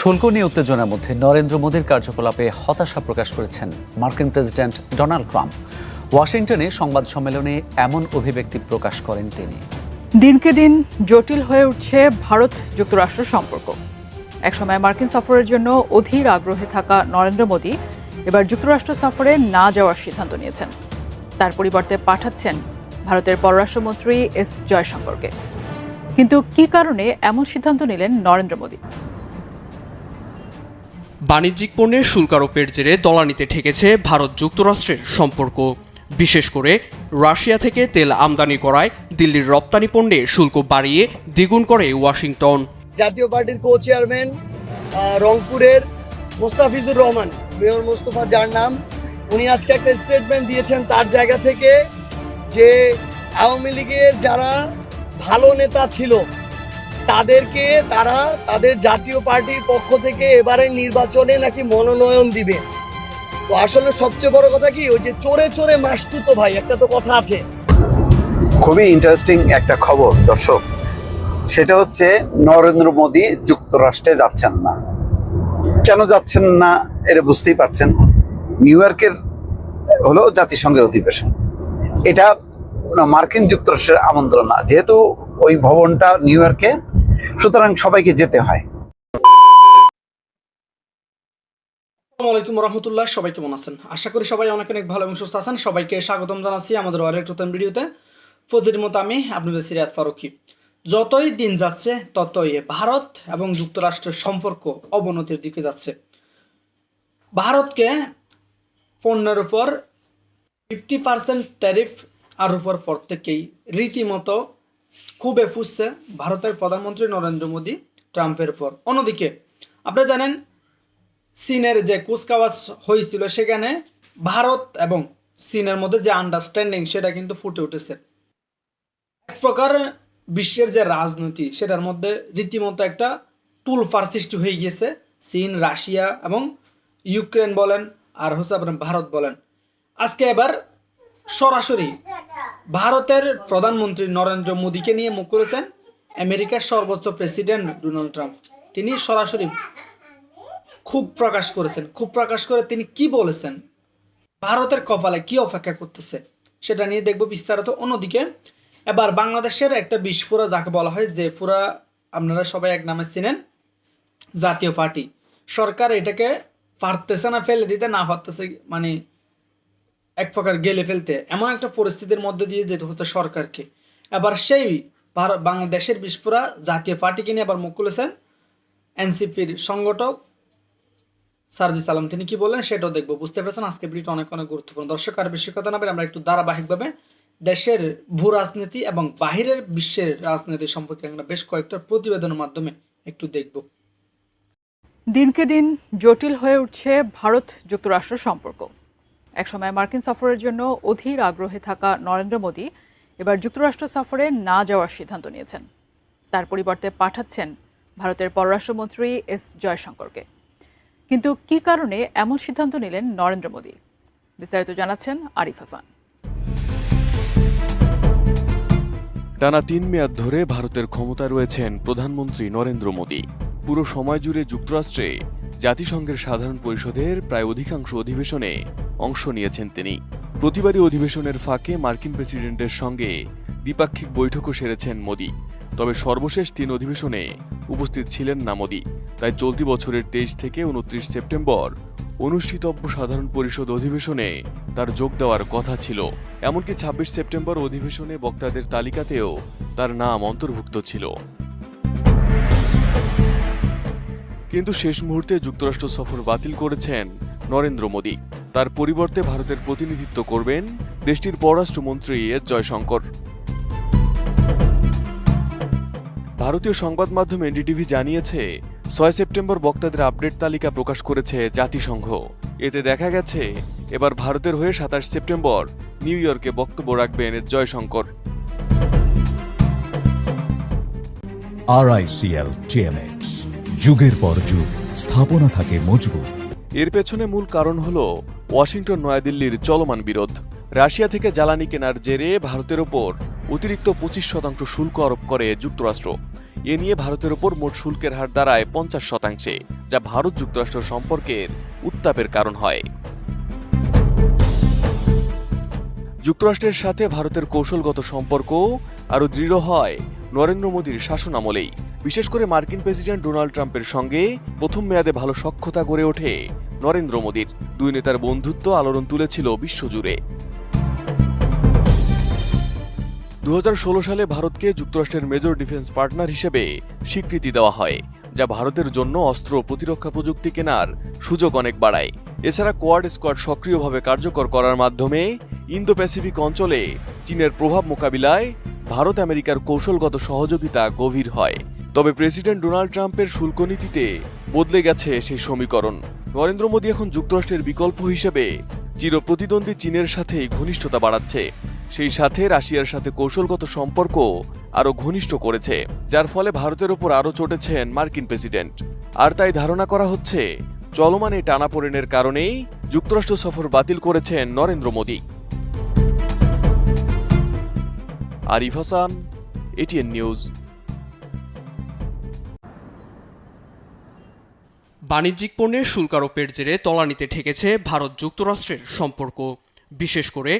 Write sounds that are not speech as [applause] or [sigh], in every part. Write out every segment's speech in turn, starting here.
শুল্ক নিয়ে উত্তেজনার মধ্যে নরেন্দ্র মোদীর কার্যকলাপে হতাশা প্রকাশ করেছেন মার্কিন প্রেসিডেন্ট ডোনাল্ড ট্রাম্প। ওয়াশিংটনে সংবাদ সম্মেলনে এমন অভিব্যক্তি প্রকাশ করেন তিনি। দিনকে দিন জটিল হয়ে উঠছে ভারত যুক্তরাষ্ট্র সম্পর্ক। একসময় মার্কিন সফরের জন্য অধীর আগ্রহে থাকা নরেন্দ্র মোদী এবার যুক্তরাষ্ট্র সফরে না যাওয়ার সিদ্ধান্ত নিয়েছেন। তার পরিবর্তে পাঠাচ্ছেন ভারতের পররাষ্ট্রমন্ত্রী এস জয়শঙ্করকে। কিন্তু কি কারণে এমন সিদ্ধান্ত নিলেন নরেন্দ্র মোদী? বাণিজ্যিক পণ্যের শুল্ক আরোপের জেরে তলানিতে ঠেকেছে ভারত যুক্তরাষ্ট্রের সম্পর্ক। বিশেষ করে রাশিয়া থেকে তেল আমদানি করায় দিল্লির রপ্তানি পণ্যে শুল্ক বাড়িয়ে দ্বিগুণ করে ওয়াশিংটন। জাতীয় পার্টির কো চেয়ারম্যান রংপুরের মোস্তাফিজুর রহমান। মেয়র মোস্তফা যার নাম, উনি আজকে একটা স্টেটমেন্ট দিয়েছেন তার জায়গা থেকে যে আওয়ামী লীগের যারা ভালো নেতা ছিল তাদেরকে তারা তাদের জাতীয় পার্টির পক্ষ থেকে এবারে নির্বাচনে নাকি মনোনয়ন দিবে। তো আসলে সবচেয়ে বড় কথা কি, ওই যে চোরে চোরে মাসতুতো ভাই, একটা তো কথা আছে। খুবই ইন্টারেস্টিং একটা খবর, দর্শক। সেটা হচ্ছে, নরেন্দ্র মোদী যুক্তরাষ্ট্রে যাচ্ছেন না। কেন যাচ্ছেন না, এটা বুঝতেই পারছেন। নিউ ইয়র্কের হলো জাতিসংঘের অধিবেশন। এটা মার্কিন যুক্তরাষ্ট্রের আমন্ত্রণ না। যেহেতু ওই ভবনটা নিউ ইয়র্কে সুতরাং সবাইকে যেতে হয়। রহমতুল্লাহ, সবাই কেমন আছেন? আশা করি সবাই অনেক অনেক ভালো এবং সুস্থ আছেন। সবাইকে স্বাগতম জানাচ্ছি আমাদের নতুন ভিডিওতে। মতো আমি আপনাদের সিরিয়াত ফারুকি। যতই দিন যাচ্ছে, ততই ভারত এবং যুক্তরাষ্ট্রের সম্পর্ক অবনতির দিকে যাচ্ছে। ভারতকে পণ্যের উপর ফিফটি পার্সেন্ট ট্যারিফ আর উপর প্রত্যেকেই রীতিমতো খুবই ফুসছে ভারতের প্রধানমন্ত্রী নরেন্দ্র মোদী ট্রাম্পের উপর অন্যদিকে, আপনারা জানেন, চীনের যে কুচকাওয়াজ হয়েছিল, সেখানে ভারত এবং চীনের মধ্যে যে আন্ডারস্ট্যান্ডিং সেটা কিন্তু ফুটে উঠেছে। এক প্রকার বিশ্বের যে রাজনীতি, সেটার মধ্যে রীতিমতো একটা টুলফার সৃষ্টি হয়ে গিয়েছে। চীন, রাশিয়া এবং ইউক্রেন বলেন, আর হচ্ছে আপনার ভারত বলেন। আজকে এবার সরাসরি ভারতের প্রধানমন্ত্রী নরেন্দ্র মোদীকে নিয়ে মুখ করেছেন আমেরিকার সর্বোচ্চ প্রেসিডেন্ট ডোনাল্ড ট্রাম্প। তিনি সরাসরি খুব প্রকাশ করেছেন। খুব প্রকাশ করে তিনি কি বলেছেন? ভারতের কপালে কি অপেক্ষা করতেছে? সেটা নিয়ে দেখব বিস্তারিত। অন্যদিকে, এবার বাংলাদেশের একটা বিস্ফোরা যাকে বলা হয় যে পুরা, আপনারা সবাই এক নামে চিনেন, জাতীয় পার্টি। সরকার এটাকে পারতেছে না, ফেলে দিতে, না পারতেছে মানে এক প্রকার গেলে ফেলতে এমন একটা পরিস্থিতির মধ্যে দিয়ে যেতে হচ্ছে সরকারকে। এবার সেই বাংলাদেশের বিস্ফোরা জাতীয় পার্টিকে নিয়ে আবার মুখ খুলেছেন এনসিপির সংগঠক সারজিস সালাম। তিনি কি বললেন সেটাও দেখব। বুঝতে পেরেছেন আজকে ভিডিওটা অনেক অনেক গুরুত্বপূর্ণ। দর্শক, আর বেশি কথা না আমরা একটু ধারাবাহিকভাবে দেশের ভূ রাজনীতি এবং বাহিরের বিশ্বের রাজনীতি সম্পর্কে আমরা বেশ কয়েকটা প্রতিবেদনের মাধ্যমে একটু দেখব। দিনকে দিন জটিল হয়ে উঠছে ভারত যুক্তরাষ্ট্র সম্পর্ক। একসময় মার্কিন সফরের জন্য অধীর আগ্রহে থাকা নরেন্দ্র মোদী এবার যুক্তরাষ্ট্র সফরে না যাওয়ার সিদ্ধান্ত নিয়েছেন। তার পরিবর্তে পাঠাচ্ছেন ভারতের পররাষ্ট্রমন্ত্রী এস জয়শঙ্করকে। কিন্তু কি কারণে এমন সিদ্ধান্ত নিলেন নরেন্দ্র মোদী? বিস্তারিত জানাচ্ছেন আরিফ হাসান। টানা তিন মেয়াদ ধরে ভারতের ক্ষমতা রয়েছেন প্রধানমন্ত্রী নরেন্দ্র মোদী। পুরো সময় জুড়ে যুক্তরাষ্ট্রে জাতিসংঘের সাধারণ পরিষদের প্রায় অধিকাংশ অধিবেশনে অংশ নিয়েছেন তিনি। প্রতিবারই অধিবেশনের ফাঁকে মার্কিন প্রেসিডেন্টের সঙ্গে দ্বিপাক্ষিক বৈঠকও সেরেছেন মোদী। তবে সর্বশেষ তিন অধিবেশনে উপস্থিত ছিলেন না মোদী। তাই চলতি বছরের তেইশ থেকে উনত্রিশ সেপ্টেম্বর অনুষ্ঠিতব্য সাধারণ পরিষদ অধিবেশনে তার যোগ দেওয়ার কথা ছিল। এমনকি ছাব্বিশ সেপ্টেম্বর অধিবেশনে বক্তাদের তালিকাতেও তার নাম অন্তর্ভুক্ত ছিল। কিন্তু শেষ মুহূর্তে যুক্তরাষ্ট্র সফর বাতিল করেছেন নরেন্দ্র মোদী। তার পরিবর্তে ভারতের প্রতিনিধিত্ব করবেন দেশটির পররাষ্ট্রমন্ত্রী এস জয়শঙ্কর। ভারতীয় সংবাদ মাধ্যম এনডিটিভি জানিয়েছে, ছয় সেপ্টেম্বর বক্তাদের আপডেট তালিকা প্রকাশ করেছে জাতিসংঘ। এতে দেখা গেছে, এবার ভারতের হয়ে সাতাশ সেপ্টেম্বর নিউ ইয়র্কে বক্তব্য রাখবেন জয়শঙ্কর। আরআইসিএল টিএমএক্স যুগের পর যুগ, স্থাপনা থাকে মজবুত। এর পেছনে মূল কারণ হল ওয়াশিংটন, নয়াদিল্লির চলমান বিরোধ। রাশিয়া থেকে জ্বালানি কেনার জেরে ভারতের ওপর অতিরিক্ত পঁচিশ শতাংশ শুল্ক আরোপ করে যুক্তরাষ্ট্র। এ নিয়ে ভারতের ওপর মোট শুল্কের হার দাঁড়ায় পঞ্চাশ শতাংশে, যা ভারত যুক্তরাষ্ট্র সম্পর্কের উত্তাপের কারণ হয়। যুক্তরাষ্ট্রের সাথে ভারতের কৌশলগত সম্পর্ক আরও দৃঢ় হয় নরেন্দ্র মোদীর শাসনামলেই বিশেষ করে মার্কিন প্রেসিডেন্ট ডোনাল্ড ট্রাম্পের সঙ্গে প্রথম মেয়াদে ভালো সখ্যতা গড়ে ওঠে নরেন্দ্র মোদীর। দুই নেতার বন্ধুত্ব আলোড়ন তুলেছিল বিশ্বজুড়ে। দু হাজার ষোলো সালে ভারতকে যুক্তরাষ্ট্রের মেজর ডিফেন্স পার্টনার হিসেবে স্বীকৃতি দেওয়া হয়, যা ভারতের জন্য অস্ত্র প্রতিরক্ষা প্রযুক্তি কেনার সুযোগ অনেক বাড়ায়। এছাড়া কোয়াড স্কোয়াড সক্রিয়ভাবে কার্যকর করার মাধ্যমে ইন্দো প্যাসিফিক অঞ্চলে চীনের প্রভাব মোকাবিলায় ভারত আমেরিকার কৌশলগত সহযোগিতা গভীর হয়। তবে প্রেসিডেন্ট ডোনাল্ড ট্রাম্পের শুল্ক নীতিতে বদলে গেছে সেই সমীকরণ। নরেন্দ্র মোদী এখন যুক্তরাষ্ট্রের বিকল্প হিসেবে চিরপ্রতিদ্বন্দ্বী চীনের সাথেই ঘনিষ্ঠতা বাড়াচ্ছে। সেই সাথে রাশিয়ার সাথে কৌশলগত সম্পর্ক আরও ঘনিষ্ঠ করেছে, যার ফলে ভারতের ওপর আরও চটেছেন মার্কিন প্রেসিডেন্ট। আর তাই ধারণা করা হচ্ছে, চলমান এই টানাপোড়েনের কারণেই যুক্তরাষ্ট্র সফর বাতিল করেছেন নরেন্দ্র মোদী। Arif Hasan, ATN news. বাণিজ্যিক পণ্যের শুল্ক আরোপের জেরে তলানিতে ঠেকেছে ভারত যুক্তরাষ্ট্রের সম্পর্ক। বিশেষ করে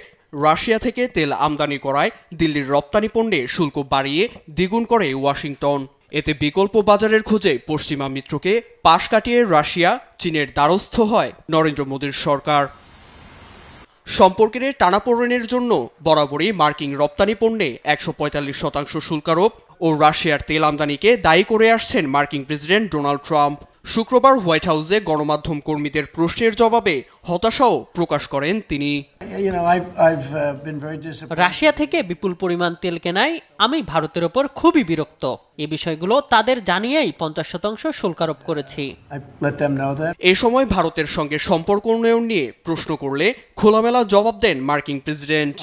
রাশিয়া থেকে তেল আমদানি করায় দিল্লির রপ্তানি পণ্যে শুল্ক বাড়িয়ে দ্বিগুণ করে ওয়াশিংটন। এতে বিকল্প বাজারের খোঁজে পশ্চিমা মিত্রকে পাশ কাটিয়ে রাশিয়া, চীনের দ্বারস্থ হয় নরেন্দ্র মোদীর সরকার। সম্পর্কের টানাপোড়েনের জন্য বরাবরই মার্কিন রপ্তানি পণ্যে একশো পঁয়তাল্লিশ শতাংশ শুল্কারোপ ও রাশিয়ার তেল আমদানিকে দায়ী করে আসছেন মার্কিন প্রেসিডেন্ট ডোনাল্ড ট্রাম্প। শুক্রবার হোয়াইট হাউসে গণমাধ্যম কর্মীদের প্রশ্নের জবাবে হতাশাও প্রকাশ করেন তিনি uh. রাশিয়া থেকে বিপুল পরিমাণ তেল কেনায় আমি ভারতের ওপর খুবই বিরক্ত এ বিষয়গুলো তাদের জানিয়েই পঞ্চাশ শতাংশ শুল্ক আরোপ করেছি. এ সময় ভারতের সঙ্গে সম্পর্ক উন্নয়ন নিয়ে প্রশ্ন করলে খোলামেলা জবাব দেন মার্কিন প্রেসিডেন্ট.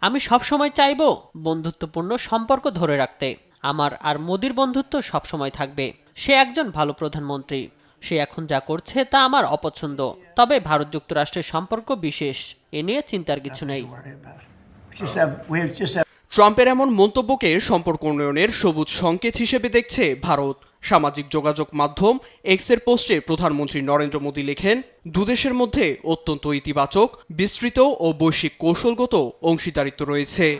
আমি সবসময় চাইব বন্ধুত্বপূর্ণ সম্পর্ক ধরে রাখতে আমার আর মোদির বন্ধুত্ব সবসময় থাকবে। সে একজন ভালো প্রধানমন্ত্রী। সে এখন যা করছে তা আমার অপছন্দ। তবে ভারত যুক্তরাষ্ট্রের সম্পর্ক বিশেষ, এ নিয়ে চিন্তার কিছু নেই. ট্রাম্পের এমন মন্তব্যকে সম্পর্ক উন্নয়নের সবুজ সংকেত হিসেবে দেখছে ভারত। সামাজিক যোগাযোগ মাধ্যম, এক্সের পোস্টে প্রধানমন্ত্রী নরেন্দ্র মোদী লেখেন দুদেশের মধ্যে অত্যন্ত ইতিবাচক, বিস্তৃত ও বৈশ্বিক কৌশলগত অংশীদারিত্ব রয়েছে।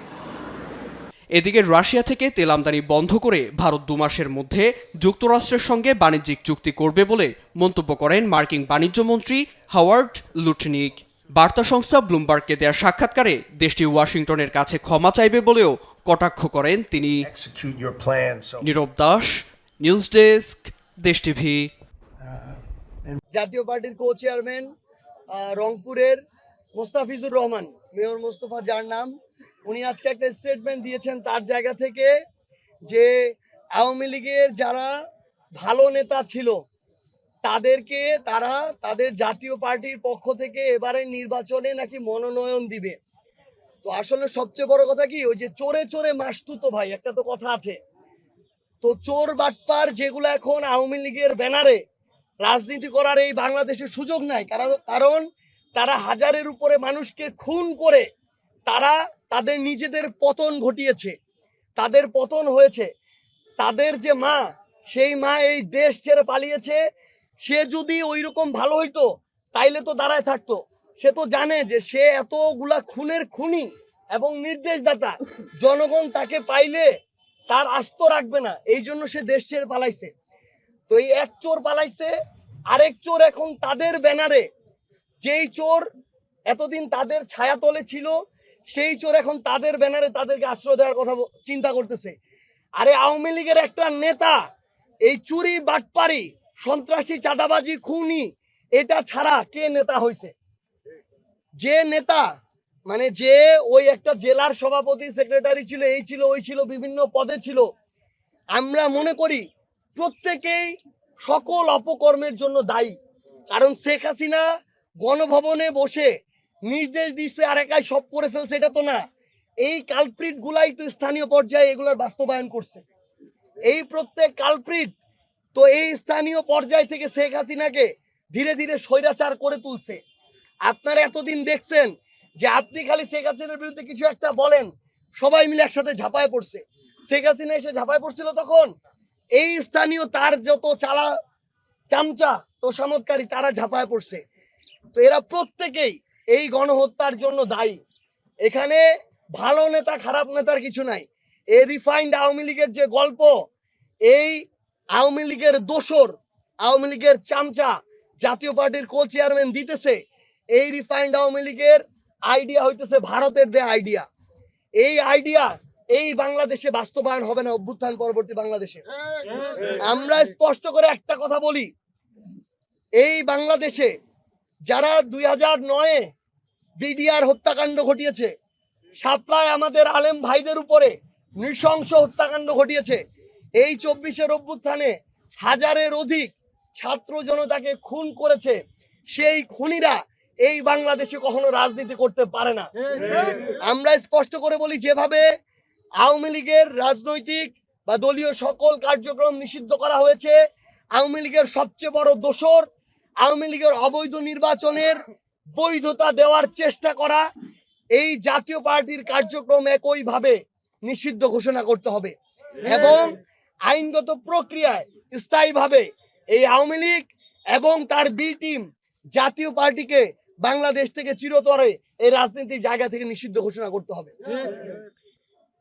এদিকে রাশিয়া থেকে তেল আমদানি বন্ধ করে ভারত দু মাসের মধ্যে যুক্তরাষ্ট্রের সঙ্গে বাণিজ্যিক চুক্তি করবে বলে মন্তব্য করেন মার্কিন বাণিজ্য মন্ত্রী হাওয়ার্ড লুটনিক। বার্তা সংস্থা ব্লুমবার্গকে দেওয়া সাক্ষাৎকারে দেশটি ওয়াশিংটনের কাছে ক্ষমা চাইবে বলেও কটাক্ষ করেন তিনি। Nirob Das news desk Desh TV. জাতীয় পার্টির কো চেয়ারম্যান রংপুরের মোস্তাফিজুর রহমান মেয়র মোস্তফা যার নাম উনি আজকে একটা স্টেটমেন্ট দিয়েছেন তার জায়গা থেকে যে আওয়ামী লীগের যারা ভালো নেতা ছিল, তাদেরকে তারা তাদের জাতীয় পার্টির পক্ষ থেকে এবারে নির্বাচনে নাকি মনোনয়ন দিবে। তো আসলে সবচেয়ে বড় কথা কি, ওই যে চোরে চোরে মাসতুতো ভাই, একটা তো কথা আছে। তো চোর বাটপার যেগুলো এখন আওয়ামী লীগের ব্যানারে রাজনীতি করার এই বাংলাদেশে সুযোগ নাই, কারণ কারণ তারা হাজারের উপরে মানুষকে খুন করে তারা তাদের নিজেদের পতন ঘটিয়েছে। তাদের পতন হয়েছে। তাদের যে মা, সেই মা এই দেশ ছেড়ে পালিয়েছে। সে যদি ওই রকম ভালো হইতো, তাইলে তো দাঁড়ায় থাকতো। সে তো জানে যে সে এতগুলা খুনের খুনি এবং নির্দেশদাতা, জনগণ তাকে পাইলে তার আস্ত রাখবে না। এই জন্য সে দেশ ছেড়ে পালাইছে। তো এই এক চোর পালাইছে। আরেক চোর এখন তাদের ব্যানারে। যেই চোর এতদিন তাদের ছায়াতলে ছিল সেই চোর এখন তাদের ব্যানারে তাদেরকে আশ্রয় দেওয়ার কথা চিন্তা করতেছে। আরে আওয়ামী লীগের একটা নেতা, এই চুরি, বাটপারি, সন্ত্রাসী, চাঁদাবাজি, খুনি, এটা ছাড়া কে নেতা হয়েছে যে নেতা মানে যে ওই একটা জেলার সভাপতি, সেক্রেটারি ছিল, এই ছিল, ওই ছিল, বিভিন্ন পদে ছিল। আমরা মনে করি প্রত্যেকেই সকল অপকর্মের জন্য দায়ী। কারণ শেখ হাসিনা গণভবনে বসে নির্দেশ দিচ্ছে আর একাই সব করে ফেলছে, এটা তো না। এই কালপ্রিট গুলাই তো স্থানীয় পর্যায়ে এগুলোর বাস্তবায়ন করছে। এই প্রত্যেক কালপ্রিট তো এই স্থানীয় পর্যায় থেকে শেখ হাসিনাকে ধীরে ধীরে স্বৈরাচার করে তুলছে। আপনারা এতদিন দেখছেন যে আপনি খালি শেখ হাসিনার বিরুদ্ধে কিছু একটা বলেন, সবাই মিলে একসাথে ঝাঁপায় পড়ছে। শেখ হাসিনা এসে ঝাঁপায় পড়ছিল তখন। এই স্থানীয় তার যত চালা চামচা তো তোষামতকারী, তারা ঝাঁপায় পড়ছে। তো এরা প্রত্যেকেই এই গণহত্যার জন্য দায়ী। এখানে ভালো নেতা, খারাপ নেতার কিছু নাই। এই রিফাইন্ড আওয়ামী লীগের যে গল্প, এই আওয়ামী লীগের দোসর, আওয়ামী লীগের চামচা জাতীয় পার্টির কো চেয়ারম্যান দিতেছে, এই রিফাইন্ড আওয়ামী লীগের আইডিয়া হইতেছে ভারতের দেয়া আইডিয়া এই আইডিয়া এই বাংলাদেশে বাস্তবায়ন হবে না, অভ্যুত্থান পরবর্তী বাংলাদেশে। আমরা স্পষ্ট করে একটা কথা বলি, এই বাংলাদেশে যারা দুই হাজার নয়ে বিডিআর হত্যাকাণ্ড ঘটিয়েছে। সাপ্লায় আমাদের আলেম ভাইদের উপরে নৃশংস হত্যাকাণ্ড ঘটিয়েছে। এই চব্বিশের অভ্যুত্থানে হাজারের অধিক ছাত্র জনতাকে খুন করেছে। সেই খুনিরা এই বাংলাদেশে কখনো রাজনীতি করতে পারে না। আমরা স্পষ্ট করে বলি, যেভাবে আওয়ামী লীগের রাজনৈতিক বা দলীয় সকল কার্যক্রম নিষিদ্ধ করা হয়েছে, আওয়ামী লীগের সবচেয়ে বড় দোসর আওয়ামী লীগের অবৈধ নির্বাচনের বৈধতা দেওয়ার চেষ্টা করা এই জাতীয় পার্টির কার্যক্রম একইভাবে নিষিদ্ধ ঘোষণা করতে হবে। এবং আইনগত প্রক্রিয়ায় স্থায়ীভাবে এই আওয়ামী লীগ এবং তার বি টিম জাতীয় পার্টিকে বাংলাদেশ থেকে চিরতরে এই রাজনীতির জায়গা থেকে নিষিদ্ধ ঘোষণা করতে হবে।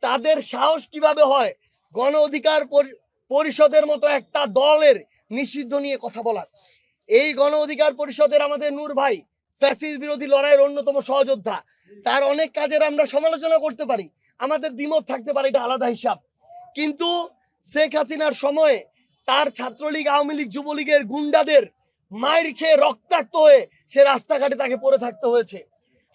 তাদের সাহস কীভাবে হয়? গণ অধিকার পরি- পরিষদের মতো একটা দলের নিষিদ্ধ নিয়ে কথা বলার। এই গণ অধিকার পরিষদের আমাদের নূর ভাই বিরোধী লড়াইয়ের অন্যতম সহযোদ্ধা। তার অনেক কাজের আমরা সমালোচনা করতে পারি। আমাদের দ্বিমত থাকতে পারে, এটা আলাদা হিসাব। কিন্তু শেখ হাসিনার সময়ে তার ছাত্রলীগ, আওয়ামী লীগ, যুবলীগের গুন্ডাদের মায়ের খেয়ে রক্তাক্ত হয়ে সে রাস্তাঘাটে তাকে পড়ে থাকতে হয়েছে।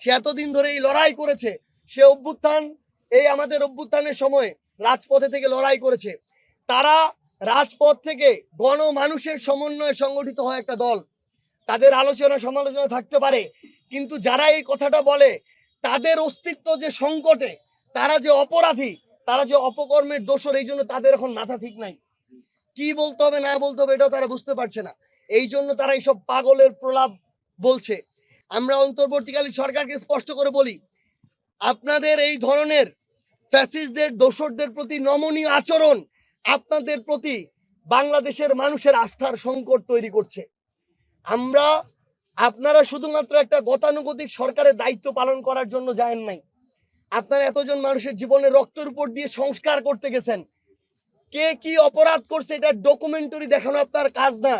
সে এতদিন ধরে এই লড়াই করেছে। সে অভ্যুত্থান, এই আমাদের অভ্যুত্থানের সময় রাজপথে থেকে লড়াই করেছে। তারা রাজপথ থেকে গণ মানুষের সমন্বয়ে সংগঠিত হয় একটা দল। তাদের আলোচনা সমালোচনা থাকতে পারে। কিন্তু যারা এই কথাটা বলে, তাদের অস্তিত্ব যে সংকটে, তারা যে অপরাধী, তারা যে অপকর্মের দোষর, এই জন্য তাদের এখন মাথা ঠিক নাই। কি বলতে হবে, না বলতে হবে, এটাও তারা বুঝতে পারছে না। এই জন্য তারা এইসব পাগলের প্রলাপ বলছে। আমরা অন্তর্বর্তীকালীন সরকারকে স্পষ্ট করে বলি, আপনাদের এই ধরনের ফ্যাসিস্টদের দোসরদের প্রতি নমনীয় আচরণ আপনাদের প্রতি বাংলাদেশের মানুষের আস্থার সংকট তৈরি করছে। আমরা আপনারা শুধুমাত্র একটা গতানুগতিক সরকারের দায়িত্ব পালন করার জন্য যায়েন নাই। আপনারা এতজন মানুষের জীবনে রক্তের উপর দিয়ে সংস্কার করতে গেছেন। কে কি অপরাধ করছে এটা ডকুমেন্টারি দেখানো আপনার কাজ না।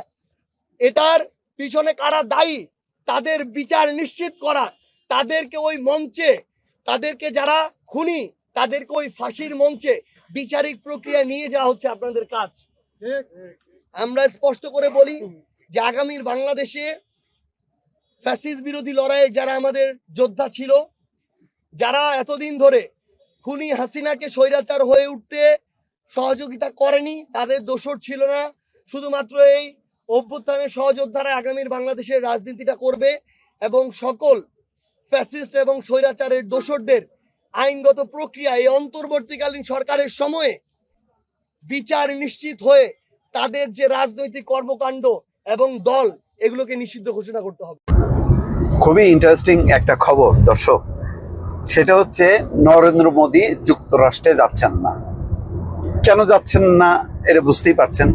এটার পিছনে কারা দায়ী তাদের বিচার নিশ্চিত করা তাদেরকে ওই মঞ্চে তাদেরকে যারা খুনি তাদেরকে ওই ফাঁসির মঞ্চে বিচারিক প্রক্রিয়া নিয়ে যাওয়া হচ্ছে আপনাদের কাজ। আমরা স্পষ্ট করে বলি যে আগামীর বাংলাদেশে ফ্যাসিস বিরোধী লড়াইয়ে যারা আমাদের যোদ্ধা ছিল, যারা এতদিন ধরে খুনি হাসিনাকে স্বৈরাচার হয়ে উঠতে সহযোগিতা করেনি, তাদের দোষর ছিল না। শুধুমাত্র এই অভ্যুত্থানের সহযোদ্ধারা আগামীর বাংলাদেশের রাজনীতিটা করবে এবং সকল ফ্যাসিস্ট এবং স্বৈরাচারের দোসরদের আইনগত প্রক্রিয়া এই অন্তর্বর্তীকালীন সরকারের সময়ে বিচার নিশ্চিত হয়ে তাদের যে রাজনৈতিক কর্মকাণ্ড এবং দল এগুলোকে নিষিদ্ধ ঘোষণা করতে হবে। খুবই ইন্টারেস্টিং একটা খবর, দর্শক। সেটা হচ্ছে নরেন্দ্র মোদী যুক্তরাষ্ট্রে যাচ্ছেন না। কেন যাচ্ছেন না এটা বুঝতেই পারছেন।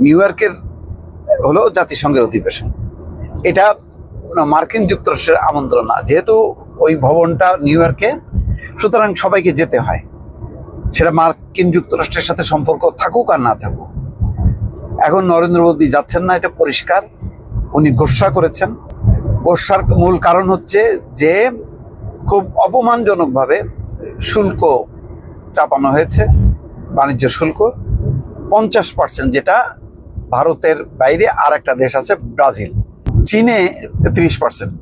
নিউ ইয়র্কের হলো জাতিসংঘের অধিবেশন। এটা মার্কিন যুক্তরাষ্ট্রের আমন্ত্রণ না। যেহেতু ওই ভবনটা নিউ ইয়র্কে, সুতরাং সবাইকে যেতে হয়। সেটা মার্কিন যুক্তরাষ্ট্রের সাথে সম্পর্ক থাকুক আর না থাকুক। এখন নরেন্দ্র মোদী যাচ্ছেন না, এটা পরিষ্কার। উনি গোসা করেছেন। গোসার মূল কারণ হচ্ছে যে খুব অপমানজনকভাবে শুল্ক চাপানো হয়েছে, বাণিজ্য শুল্ক। পঞ্চাশ পার্সেন্ট যেটা ভারতের বাইরে আর একটা দেশ আছে, ব্রাজিল। চীনে ত্রিশ পার্সেন্ট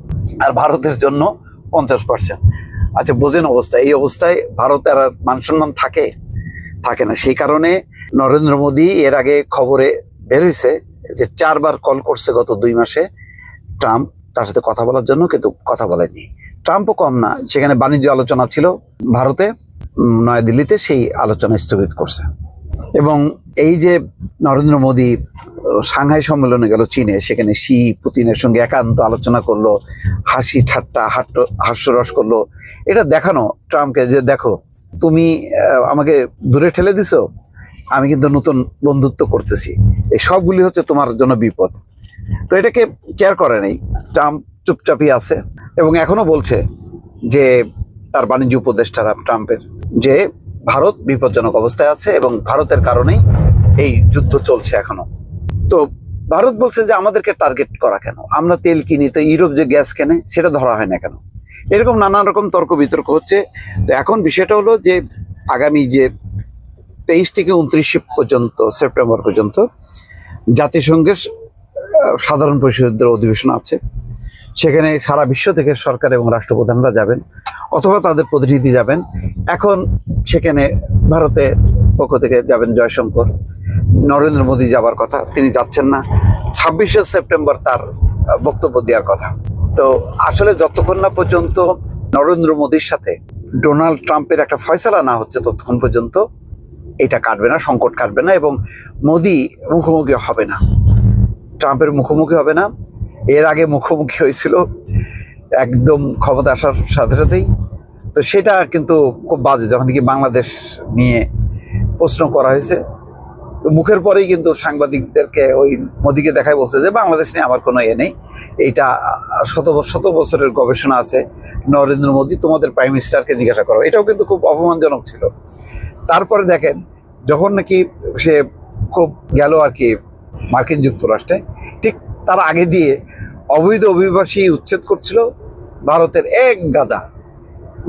আর ভারতের জন্য পঞ্চাশ পার্সেন্ট আচ্ছা বোঝেন অবস্থা। এই অবস্থায় ভারতের আর মান সম্মান থাকে? থাকে না। সেই কারণে নরেন্দ্র মোদী এর আগে খবরে বের হয়েছে যে চারবার কল করছে গত দুই মাসে। ট্রাম্প তার সাথে কথা বলার জন্য কিন্তু কথা বলেনি। ট্রাম্পও কম না, সেখানে বাণিজ্য আলোচনা ছিল ভারতে নয়াদিল্লিতে সেই আলোচনা স্থগিত করছে। এবং এই যে নরেন্দ্র মোদী সাংহাই সম্মেলনে গেল চীনে, সেখানে শি, পুতিনের সঙ্গে একান্ত আলোচনা করল, হাসি ঠাট্টা, হাট্ট, হাস্যরস করল। এটা দেখানো, ট্রাম্পকে যে দেখো, তুমি আমাকে দূরে ঠেলে দিছো? আমি কিন্তু নতুন বন্ধুত্ব করতেছি। এই সবগুলি হচ্ছে তোমার জন্য বিপদ। তো এটাকে কেয়ার করে নেই। ট্রাম্প চুপচাপই আছে এবং এখনও বলছে যে তার বাণিজ্য উপদেষ্টারা ট্রাম্পের যে ভারত বিপজ্জনক অবস্থায় আছে এবং ভারতের কারণেই এই যুদ্ধ চলছে এখনও। তো ভারত বলছে যে আমাদেরকে টার্গেট করা কেন? আমরা তেল কিনি তো ইউরোপ যে গ্যাস কেনে সেটা ধরা হয় না কেন? এরকম নানান রকম তর্ক বিতর্ক হচ্ছে। তো এখন বিষয়টা হলো যে আগামী যে তেইশ থেকে উনত্রিশ পর্যন্ত, সেপ্টেম্বর পর্যন্ত জাতিসংঘের সাধারণ পরিষদের অধিবেশন আছে। সেখানে সারা বিশ্ব থেকে সরকার এবং রাষ্ট্রপ্রধানরা যাবেন অথবা তাদের প্রতিনিধি যাবেন। এখন সেখানে ভারতের পক্ষ থেকে যাবেন জয়শঙ্কর। নরেন্দ্র মোদী যাবার কথা, তিনি যাচ্ছেন না। ছাব্বিশে সেপ্টেম্বর তার বক্তব্য দেওয়ার কথা। তো আসলে যতক্ষণ না পর্যন্ত নরেন্দ্র মোদীর সাথে ডোনাল্ড ট্রাম্পের একটা ফয়সালা না হচ্ছে, ততক্ষণ পর্যন্ত এটা কাটবে না, সংকট কাটবে না এবং মোদী মুখোমুখি হবে না। ট্রাম্পের মুখোমুখি হবে না। এর আগে মুখোমুখি হয়েছিল একদম ক্ষমতা আসার সাথে সাথেই। তো সেটা কিন্তু খুব বাজে, যখন কি বাংলাদেশ নিয়ে প্রশ্ন করা হয়েছে। তো মুখের পরেই কিন্তু সাংবাদিকদেরকে ওই মোদিকে দেখায় বলছে যে, বাংলাদেশ নিয়ে আমার কোনো এ নেই। এইটা শত শত বছরের গবেষণা আছে। নরেন্দ্র মোদী, তোমাদের প্রাইম মিনিস্টারকে জিজ্ঞাসা করো। এটাও কিন্তু খুব অপমানজনক ছিল। তারপরে দেখেন যখন নাকি সে খুব গেল আর কি মার্কিন যুক্তরাষ্ট্রে, ঠিক তার আগে দিয়ে অবৈধ অভিবাসী উচ্ছেদ করছিল ভারতের এক গাদা।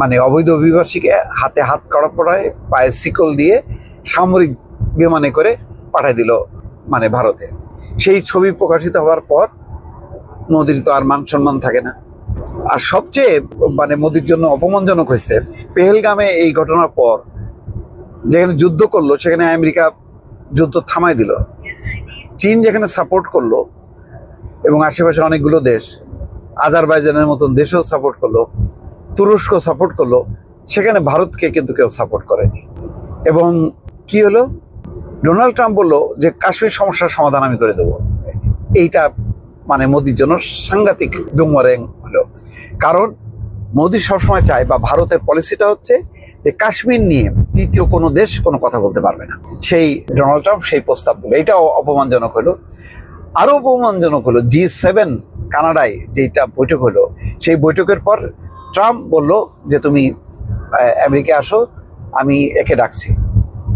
মানে অবৈধ অভিবাসীকে হাতে হাত কড়া পড়ায় পায়ে শিকল দিয়ে সামরিক বিমানে করে পাঠাই দিল মানে ভারতে। সেই ছবি প্রকাশিত হওয়ার পর মোদির তো আর মান সম্মান থাকে না। আর সবচেয়ে মানে মোদির জন্য অপমানজনক হয়েছে, পেহেলগামে এই ঘটনার পর যেখানে যুদ্ধ করল, সেখানে আমেরিকা যুদ্ধ থামাই দিল। চীন যেখানে সাপোর্ট করল, এবং আশেপাশে অনেকগুলো দেশ, আজারবাইজানের মতন দেশও সাপোর্ট করল তুরস্ক সাপোর্ট করল, সেখানে ভারতকে কিন্তু কেউ সাপোর্ট করেনি। এবং কি হলো? ডোনাল্ড ট্রাম্প বলল যে, কাশ্মীর সমস্যার সমাধান আমি করে দেবো। এইটা মানে মোদির জন্য সাংঘাতিক ডুমরেং হলো। কারণ মোদি সবসময় চায় বা ভারতের পলিসিটা হচ্ছে যে কাশ্মীর নিয়ে তৃতীয় কোনো দেশ কোনো কথা বলতে পারবে না। সেই ডোনাল্ড ট্রাম্প সেই প্রস্তাব দিল এটাও অপমানজনক হলো। আরও অপমানজনক হলো জি সেভেন কানাডায় যেটা বৈঠক হলো, সেই বৈঠকের পর ট্রাম্প বলল যে তুমি আমেরিকা আসো, আমি একে ডাকছি।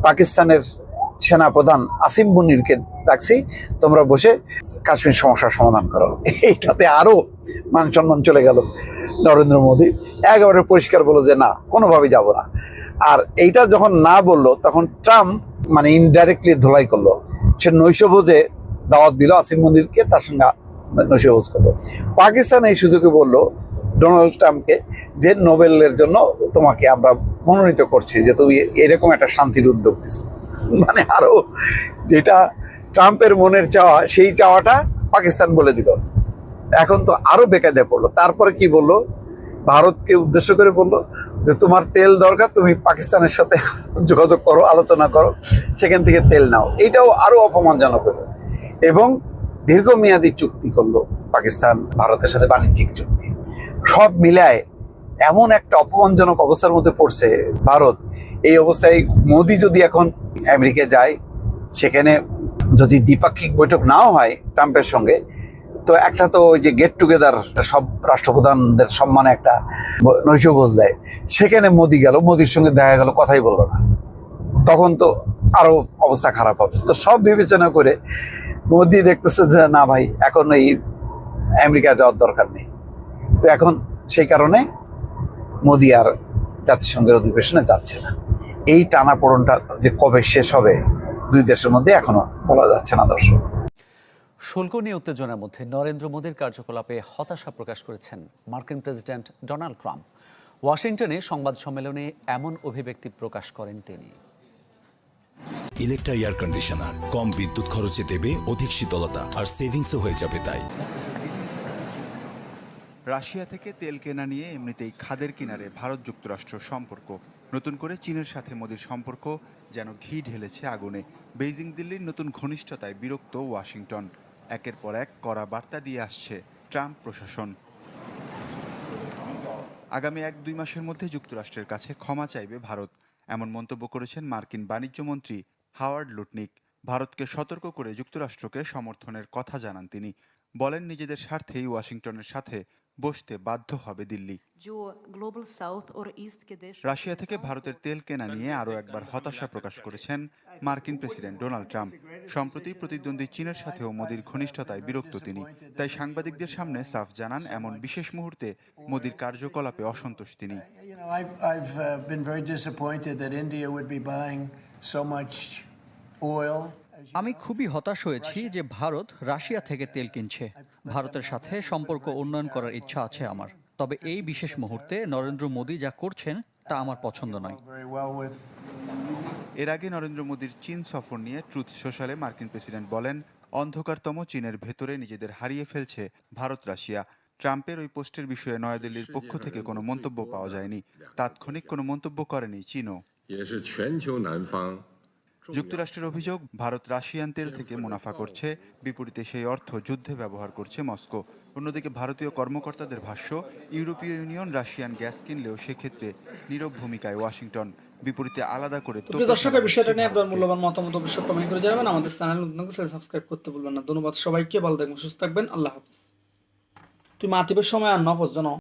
পাকিস্তানের সেনা প্রধান আসিম মুনিরকে ডাকছি, তোমরা বসে কাশ্মীর সমস্যার সমাধান করো। এইটাতে আরও মান সম্মান চলে গেল। নরেন্দ্র মোদী, একেবারে পরিষ্কার বলল যে না, কোনোভাবেই যাব না। আর এইটা যখন না বলল, তখন ট্রাম্প মানে ইনডাইরেক্টলি ধোলাই করল। সে নৈশভোজে দাওয়াত দিল আসিম মন্দিরকে, তার সঙ্গে নৈশভোজ করল। পাকিস্তান এই সুযোগে বলল ডোনাল্ড ট্রাম্পকে যে নোবেলের জন্য তোমাকে আমরা মনোনীত করছি, যে তুমি এরকম একটা শান্তির উদ্যোগ নিয়েছো। মানে আরও যেটা ট্রাম্পের মনের চাওয়া, সেই চাওয়াটা পাকিস্তান বলে দিল। এখন তো আরও বেকায়দে পড়ল। তারপরে কি বলল? ভারতকে উদ্দেশ্য করে বলল যে, তোমার তেল দরকার, তুমি পাকিস্তানের সাথে [laughs] যোগাযোগ করো, আলোচনা করো, সেখান থেকে তেল নাও। এইটাও আরও অপমানজনক হলো। এবং দীর্ঘমেয়াদী চুক্তি করল পাকিস্তান, ভারতের সাথে বাণিজ্যিক চুক্তি। সব মিলায় এমন একটা অপমানজনক অবস্থার মধ্যে পড়ছে ভারত। এই অবস্থায় মোদি যদি এখন আমেরিকা যায়, সেখানে যদি দ্বিপাক্ষিক বৈঠক নাও হয় ট্রাম্পের সঙ্গে তো একটা তো ওই যে গেট টুগেদার সব রাষ্ট্রপ্রধানদের সম্মানে একটা নৈশভোজ দেয়। সেখানে মোদি গেল, মোদির সঙ্গে দেখা গেল, কথাই বলল না। তখন তো আরও অবস্থা খারাপ হবে। তো সব বিবেচনা করে মোদি দেখতেছে যে, না ভাই, এখন এই আমেরিকা যাওয়ার দরকার নেই। তো এখন সেই কারণে মোদি আর জাতিসংঘের অধিবেশনে যাচ্ছে না। এই টানা টানাপোড়নটা যে কবে শেষ হবে, দুই দেশের মধ্যে এখনও বলা যাচ্ছে না দর্শক। শুল্ক নিয়ে উত্তেজনার মধ্যে নরেন্দ্র মোদীর কার্যকলাপে হতাশা প্রকাশ করেছেন মার্কিন প্রেসিডেন্ট ডোনাল্ড ট্রাম্প। ওয়াশিংটনে সংবাদ সম্মেলনে এমন অভিব্যক্তি প্রকাশ করেন তিনি। ইলেকট্রা এয়ার কন্ডিশনার কম বিদ্যুৎ খরচে দেবে অধিক শীতলতা আর সেভিংসও হয়ে যাবে তাই। রাশিয়া থেকে তেল কেনা নিয়ে এমনিতেই খাদের কিনারে ভারত যুক্তরাষ্ট্র সম্পর্ক। নতুন করে চীনের সাথে মোদির সম্পর্ক যেন ঘি ঢেলেছে আগুনে। বেইজিং দিল্লির নতুন ঘনিষ্ঠতায় বিরক্ত ওয়াশিংটন। একের পর এক কড়া বার্তা দিয়ে আসছে ট্রাম্প প্রশাসন। আগামী এক দুই মাসের মধ্যে যুক্তরাষ্ট্রের কাছে ক্ষমা চাইবে ভারত, এমন মন্তব্য করেছেন মার্কিন বাণিজ্যমন্ত্রী হাওয়ার্ড লুটনিক। ভারতকে সতর্ক করে যুক্তরাষ্ট্রকে সমর্থনের কথা জানান তিনি। বলেন নিজেদের স্বার্থেই ওয়াশিংটনের সাথে বসতে বাধ্য হবে দিল্লি। রাশিয়া থেকে ভারতের তেল কেনা নিয়ে আরও একবার হতাশা প্রকাশ করেছেন মার্কিন প্রেসিডেন্ট ডোনাল্ড ট্রাম্প। সম্প্রতি প্রতিদ্বন্দ্বী চীনের সাথেও মোদির ঘনিষ্ঠতায় বিরক্ত তিনি। তাই সাংবাদিকদের সামনে সাফ জানান এমন বিশেষ মুহূর্তে মোদির কার্যকলাপে অসন্তোষ তিনি। Uh, so much আমি খুবই হতাশ হয়েছি যে ভারত রাশিয়া থেকে তেল কিনছে। ভারতের সাথে সম্পর্ক উন্নয়ন করার ইচ্ছা আছে আমার। তবে এই বিশেষ মুহূর্তে নরেন্দ্র মোদী যা করছেন তা আমার পছন্দ নয়। এর আগে নরেন্দ্র মোদীর চীন সফর নিয়ে ট্রুথ সোশ্যালে মার্কিন প্রেসিডেন্ট বলেন অন্ধকারতম চীনের ভেতরে নিজেদের হারিয়ে ফেলছে ভারত রাশিয়া। ট্রাম্পের ওই পোস্টের বিষয়ে নয়াদিল্লির পক্ষ থেকে কোনো মন্তব্য পাওয়া যায়নি। তাৎক্ষণিক কোনো মন্তব্য করেনি চীনও। যুক্তরাষ্ট্রের অভিযোগ ভারত রাশিয়ান তেল থেকে মুনাফা করছে। বিপরীতে সেই অর্থ যুদ্ধে ব্যবহার করছে মস্কো। অন্যদিকে ভারতীয় কর্মকর্তাদের ভাষ্য ইউরোপীয় ইউনিয়ন রাশিয়ান গ্যাস কিনলেও সেক্ষেত্রে নীরব ভূমিকায় ওয়াশিংটন। বিপরীতে আলাদা করে তো প্রিয় দর্শক বিষয়টা নিয়ে আপনার মূল্যবান মতামত অবশ্যই কমেন্ট করে জানাবেন। আমাদের চ্যানেল নতুন সাবস্ক্রাইব করতে ভুলবেন না। ধন্যবাদ সবাইকে ভালো থাকবেন সুস্থ থাকবেন। আল্লাহ হাফিজ। তুই মাতিবের সময় আর নফস জানো?